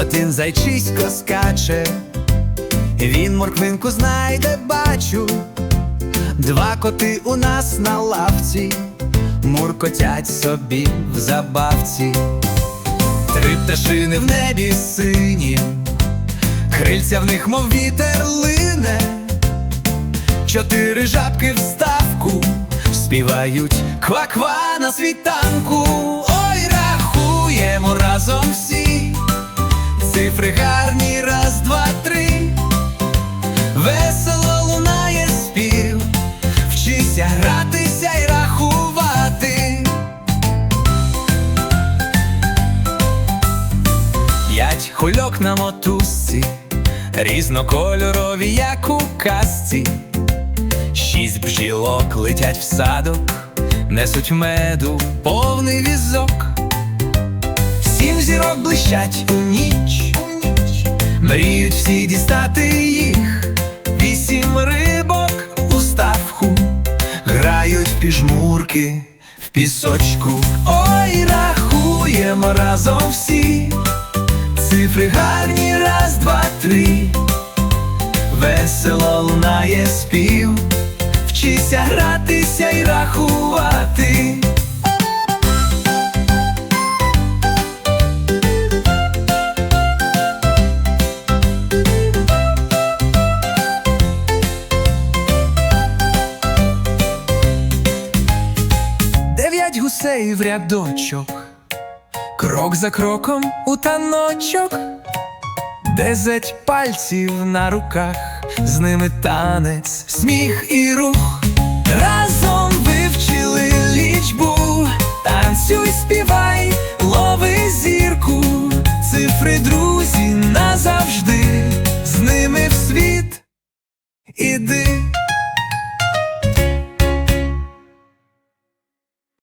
Один зайчисько скаче, він морквинку знайде, бачу. Два коти у нас на лавці, муркотять собі в забавці. Три пташини в небі сині, крильця в них, мов вітер лине. Чотири жабки в ставку співають ква-ква на світанку. Цифри гарні, раз, два, три. Весело лунає спів. Вчися гратися й рахувати. П'ять хульок на мотузці, різнокольорові, як у казці. Шість бджілок летять в садок, несуть меду повний візок. Сім зірок блищать у ніч, мріють всі дістати їх. Вісім рибок у ставку, грають в піжмурки в пісочку. Ой, рахуємо разом всі. Цифри гарні, раз, два, три. Весело лунає спів, вчися гратися й рахувати. Гусей в рядочок, крок за кроком у таночок. Десять пальців на руках, з ними танець, сміх і рух. Разом вивчили лічбу, танцюй, співай, лови зірку, цифри друзі назавжди, з ними в світ іди.